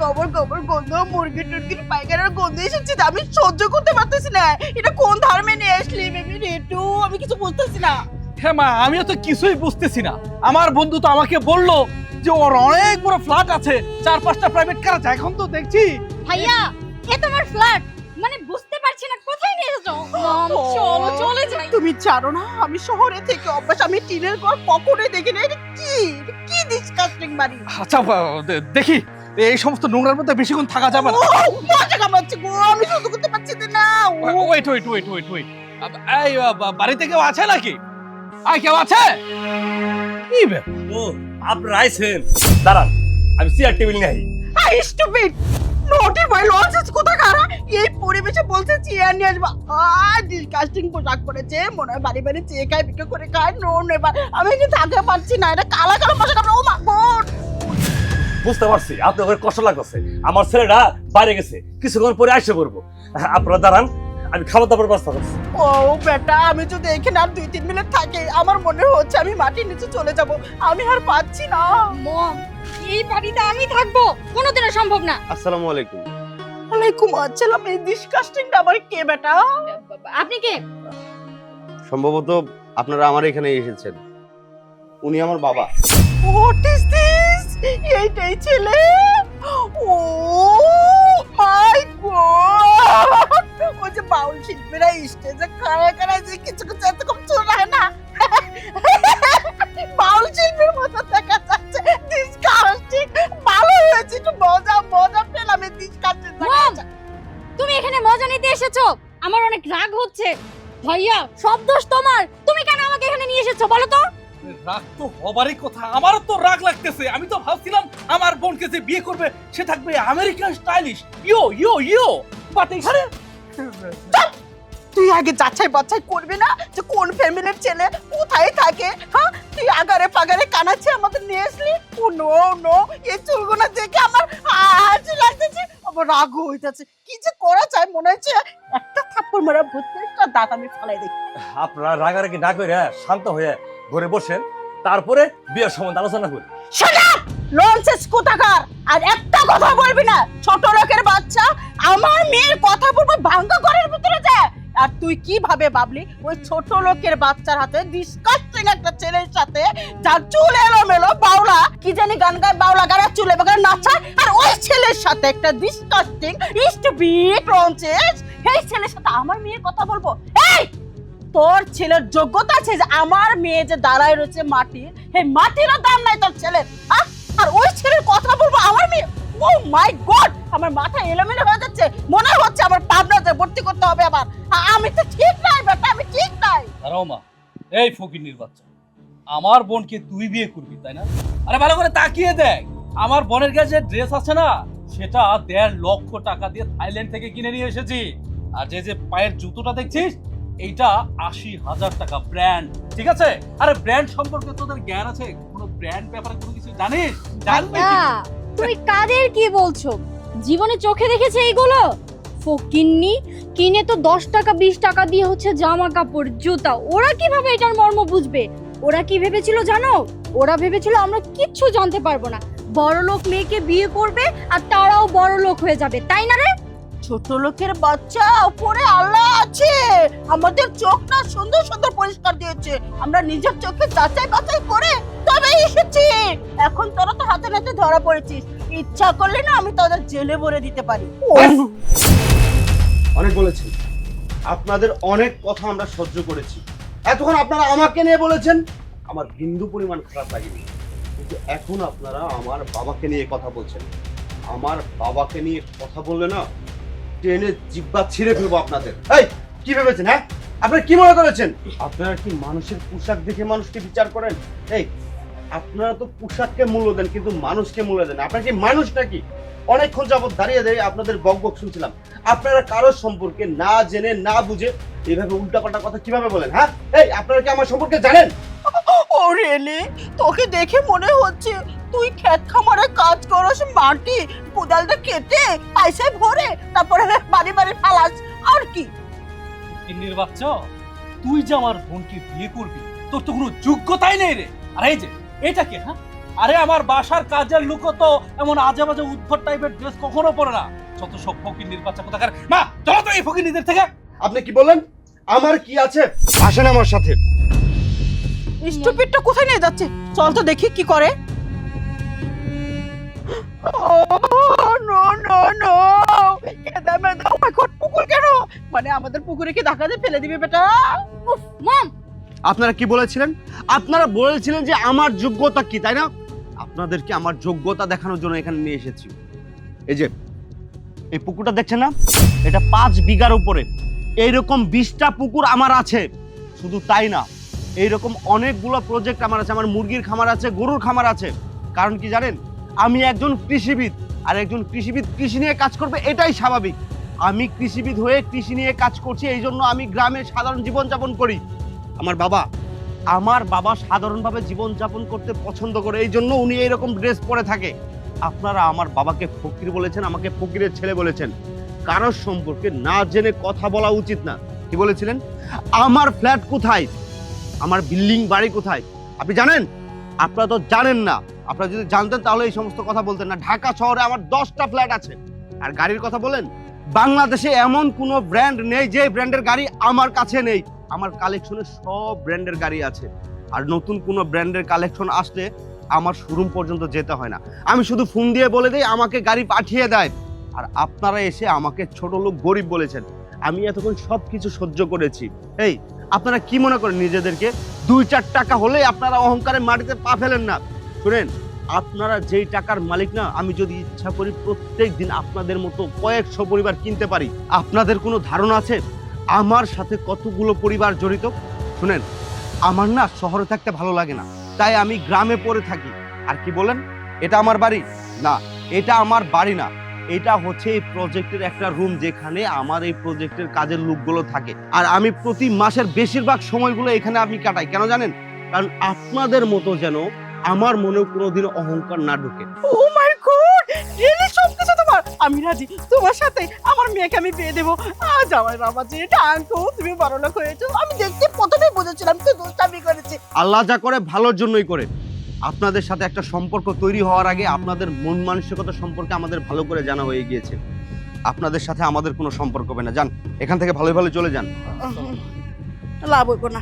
গোবর গোবর গন্ধ মুরগি টুরগির পায়খানার গন্ধ এসেছে আমি সহ্য করতে পারতেছি না। এটা কোন ধর্মে নিয়ে আসলি বেবি? রেটু আমি কিছু বুঝতেছি না। হ্যাঁ মা আমিও তো কিছুই বুঝতেছি না। আমার বন্ধু তো আমাকে বলল যে ওর অনেক বড় ফ্ল্যাট আছে চার পাঁচটা প্রাইভেট কার আছে? এখন তো দেখছি। ভাইয়া এ তোমার ফ্ল্যাট? মানে বুঝতে পারছি না কোথায় নিয়ে এসেছ? মম চলো চলে যাই। তুমি জানো না আমি শহরে থেকে অভ্যাস আমি টিনের ঘর কখনোই দেখি না এটা কি? কি ডিসকাস্টিং বাড়ি? আচ্ছা দেখি। এই সমস্ত নোংরার মধ্যে বেশিক্ষণ থাকা যাবে না। আমি সহ্য করতে পারছি না ও। Wait wait wait wait wait এই বাড়িতে কেউ আছে নাকি? আই কেউ আছে? কি ব্যাপার? ও আপনারা আইছেন দাঁড়ান আমি চেয়ার টেবিল নেই আই স্টুপিড নোটি ভাই লঞ্চেস কোথা খারা এই পরিবেশে বলছে চেয়ার নিয়ে আসবা। আ ডিসকাস্টিং পোশাক পরেছে মনে হয় বাড়ি বাড়ি চেয়ে খায় বিক্রি করে খায়। নো নেবার আমি কি থাকতে পারছি না এটা কালা কালা পোশাক আমরা ও মা গড বুঝতে পারছি আপনাদের কষ্ট লাগতেছে। আমার ছেলেটা বাইরে গেছে কিছুক্ষণ পরে আসে পড়ব। আপনারা দাঁড়ান আমি খাবার দাবার ব্যবস্থা করছি। ও বেটা আমি যদি এখানে আর দুই তিন মিনিট থাকি আমার মনে হচ্ছে আমি মাটির নিচে চলে যাব। আমি আর পাচ্ছি না। মম এই বাড়িতে আমি থাকব কোনোদিনও সম্ভব না। আসসালামু আলাইকুম। ওয়ালাইকুম আসসালাম এই ডিসকাস্টিংটা আবার কে বেটা? আপনি কে? সম্ভবত আপনারা আমার এখানে এসেছেন। উনি আমার বাবা। What is this oh my god ও যে বাউল শিল্পীরা মতো দেখা যাচ্ছে। ভালো হয়েছে, একটু মজা মজা পেলাম এই ডিসকাস্টিং মম তুমি এখানে মজা নিতে এসেছ? আমার অনেক রাগ হচ্ছে। ভাইয়া, সব দোষ তোমার। তুমি কেন আমাকে এখানে নিয়ে এসেছ, বলো তো? রাগ তো হবারই কথা, আমারও তো রাগ লাগতেছে। আমি তো ভাবছিলাম আমার বোনকে যে বিয়ে করবে, সে থাকবে American stylish. Yo yo yo. But এখানে তুই আগে যাচাই বাছাই করবি না যে কোন ফ্যামিলির ছেলে কোথায় থাকে হ্যাঁ? তুই আগারে পাগারে কানাচ্ছে আমাদের নিয়ে আসলি? ও, নো নো এই চুলগুলো দেখে আমার হাসি লাগতেছে। আমার রাগ হইতেছে। কি যে করা যায় মনে হচ্ছে একটা থাপ্পড় মারা প্রত্যেকটা দাঁত আমি ফালাই দেখি আপনারা রাগারাগি না করে শান্ত হয়ে ঘরে বসেন তারপরে বিয়ের সম্বন্ধে আলোচনা করি। লঞ্চেস কোথাকার? আর একটা কথা বলবি না ছোট লোকের বাচ্চা আমার মেয়ের কথা বলব ভাঙ্গা ঘরের ভিতরে যায়। আর তুই কীভাবে ভাবলি? ওই ছোট লোকের বাচ্চার হাতে ডিসকাস্টিং একটা ছেলের সাথে যার চুল এলোমেলো, বাউলা, কি জানি গান গায়, বাউলা গানা চুলে বাগান নাচায়, আর ওই ছেলের সাথে একটা ডিসকাস্টিং ইস্ট বিট লঞ্চেস এই ছেলের সাথে আমার মেয়ের কথা বলব? এই, তোর ছেলের যোগ্যতা আছে যে আমার মেয়ে যে দাঁড়ায় রয়েছে মাটির এই মাটিরও দাম নাই তোর ছেলের? আর ওই ছেলের কথা বলব আমার মেয়ে? ও মাই গড আমার মাথা এলোমেলো হয়ে যাচ্ছে। মনে হচ্ছে আমার পাবনাতে ভর্তি করতে হবে আবার। আমি তো ঠিক নাই বেটা আমি ঠিক নাই। দাঁড়াও মা এই ফকিন্নির বাচ্চা। আমার বোনকে তুই বিয়ে করবি তাই না? আরে ভালো করে তাকিয়ে দেখ। আমার বোনের কাছে ড্রেস আছে না সেটা দেড় লক্ষ টাকা দিয়ে থাইল্যান্ড থেকে কিনে নিয়ে এসেছি। আর যে যে পায়ের জুতোটা দেখছিস এইটা আশি হাজার টাকা ব্র্যান্ড। ঠিক আছে? আরে ব্র্যান্ড সম্পর্কে তোদের জ্ঞান আছে? কোনো ব্র্যান্ড ব্যাপারে কোনো কিছু জানিস? জানবি তুমি কাদের কি বলছো? জীবনে চোখে দেখেছে এইগুলো? ফকিন্নি, কিনে তো দশ টাকা, বিশ টাকা দিয়ে হচ্ছে জামা কাপড়, জুতা। ওরা কীভাবে এটার মর্ম বুঝবে? ওরা কি ভেবেছিল জানো? ওরা ভেবেছিল আমরা কিচ্ছু জানতে পারব না। বড় লোক মেয়েকে বিয়ে করবে আর তারাও বড় লোক হয়ে যাবে, তাই না রে? ছোট লোকের বাচ্চা উপরে আল্লাহ আছে। আমাদের চোখ না সুন্দর সুন্দর পরিষ্কার দিয়েছে। আমরা নিজের চোখে যাচাই বাছাই করে তবে এসেছি। এখন তোরা তো হাতে নাতে ধরা পড়েছিস। ইচ্ছা করলে না আমি তাদের জেলে ভরে দিতে পারি। অনেক বলেছেন। আপনাদের অনেক কথা আমরা সহ্য করেছি। এতক্ষণ আপনারা আমাকে নিয়ে বলেছেন আমার বিন্দু পরিমাণ খারাপ লাগেনি। কিন্তু এখন আপনারা আমার বাবাকে নিয়ে কথা বলছেন। আমার বাবাকে নিয়ে কথা বললে না ট্রেনে জিব্বা ছিঁড়ে ফেলব আপনাদের। এই কি ভেবেছেন হ্যাঁ? আপনারা কি মনে করেছেন? আপনারা কি মানুষের পোশাক দেখে মানুষকে বিচার করেন? এই আপনারা তো পোশাককে মূল্য দেন কিন্তু মানুষকে মূল্য দেন আপনারা কি মানুষ নাকি? অনেকক্ষণ যাবত দাঁড়িয়ে দাঁড়িয়ে আপনাদের বক বক শুনছিলাম। আপনারা কারোর সম্পর্কে না জেনে না বুঝে এইভাবে উল্টাপাল্টা কথা কীভাবে বলেন হ্যাঁ? এই আপনারা কি আমার সম্পর্কে জানেন? ও রিয়েলি তোকে দেখে মনে হচ্ছে তুই ক্ষেত খামারে কাজ করস মাটি কোদালটা কেটে পয়সায় ভরে তারপরে বাড়ি বাড়ি ফালাস। আর কি? বাচ্চা তুই যে আমার বোনকে বিয়ে করবি তোর তো কোনো যোগ্যতাই নেই রে। আর এই যে এটা কে হ্যাঁ? আরে আমার বাসার কাজের লোক তো এমন আজে বাজে উদ্ভট টাইপের ড্রেস কখনো পরে না। যত সব ফকিন্নির বাচ্চা কোথাকার। মা চলো তো এই ফকিন্নিদের থেকে। আপনি কি বললেন? আমার কি আছে? আসেন আমার সাথে। স্টুপিডটা কোথায় নিয়ে যাচ্ছে? চল তো দেখি কি করে। নো নো নো কেন? মানে আমাদের পুকুরে কি ধাক্কা দিয়ে ফেলে দিবে বেটা? মম। আপনারা কি বলেছিলেন? আপনারা বলেছিলেন যে আমার যোগ্যতা কি, তাই না? আপনাদেরকে আমার যোগ্যতা দেখানোর জন্য এখানে নিয়ে এসেছি। এই যে, এই পুকুরটা দেখছেন না? এটা পাঁচ বিঘার উপরে। এইরকম বিশটা পুকুর আমার আছে। শুধু তাই না, এইরকম অনেকগুলো প্রজেক্ট আমার আছে। আমার মুরগির খামার আছে, গরুর খামার আছে। কারণ কি জানেন? আমি একজন কৃষিবিদ, আর একজন কৃষিবিদ কৃষি নিয়ে কাজ করবে, এটাই স্বাভাবিক। আমি কৃষিবিদ হয়ে কৃষি নিয়ে কাজ করছি এই জন্য আমি গ্রামে সাধারণ জীবনযাপন করি। আমার বাবা আমার বাবা সাধারণভাবে জীবনযাপন করতে পছন্দ করে, এই জন্য উনি এইরকম ড্রেস পরে থাকে। আপনারা আমার বাবাকে ফকির বলেছেন, আমাকে ফকিরের ছেলে বলেছেন। কারোর সম্পর্কে না জেনে কথা বলা উচিত না। কি বলেছিলেন? আমার ফ্ল্যাট কোথায়? আমার বিল্ডিং বাড়ি কোথায়? আপনি জানেন? আপনারা তো জানেন না। আপনারা যদি জানতেন তাহলে এই সমস্ত কথা বলতেন না। ঢাকা শহরে আমার দশটা ফ্ল্যাট আছে। আর গাড়ির কথা বলেন, বাংলাদেশে এমন কোনো ব্র্যান্ড নেই যে ব্র্যান্ডের গাড়ি আমার কাছে নেই। আমার কালেকশনে সব ব্র্যান্ডের গাড়ি আছে। আর নতুন কোনো ব্র্যান্ডের কালেকশন আসলে আমার শোরুম পর্যন্ত যেতে হয় না। আমি শুধু ফোন দিয়ে বলে দিই, আমাকে গাড়ি পাঠিয়ে দেয়। আর আপনারা এসে আমাকে ছোট লোক গরিব বলেছেন। আমি এতক্ষণ সব কিছু সহ্য করেছি। এই, আপনারা কি মনে করেন নিজেদেরকে? দুই চার টাকা হলে আপনারা অহংকারে মাটিতে পা ফেলেন না। শুনেন, আপনারা যেই টাকার মালিক না, আমি যদি ইচ্ছা করি প্রত্যেক দিন আপনাদের মতো কয়েকশো পরিবার কিনতে পারি। আপনাদের কোনো ধারণা আছে? আমার সাথে কতগুলো পরিবার জড়িত? শুনেন, আমার না শহরে থাকতে ভালো লাগে না। তাই আমি গ্রামে পড়ে থাকি। আর কি বলেন? এটা আমার বাড়ি? না, এটা আমার বাড়ি না। এটা হচ্ছে এই প্রজেক্টের একটা রুম যেখানে আমার এই প্রজেক্টের কাজের লোকগুলো থাকে। আর আমি প্রতি মাসের বেশিরভাগ সময়গুলো এখানে আমি কাটাই। কেন জানেন? কারণ আপনাদের মতো যেন আমার মনেও কোনোদিন অহংকার না ঢুকে। ও মাই গড রিয়েলি আমি রাজি। তোমার সাথে আমার মেয়েকে আমি বিয়ে দেবো। আজ আমার বাবা যে টাঙ্কু তুমি বড় লোক হয়েছো। আমি দেখতে প্রথমে বুঝেছিলাম তুই দুষ্টামি করেছি। আল্লাহ যা করে ভালোর জন্যই করে। আপনাদের সাথে একটা সম্পর্ক তৈরি হওয়ার আগে আপনাদের মন মানসিকতা সম্পর্কে আমাদের ভালো করে জানা হয়ে গিয়েছে। আপনাদের সাথে আমাদের কোনো সম্পর্ক হবে না। যান এখান থেকে ভালোই ভালো চলে যান। লাভ হইব না।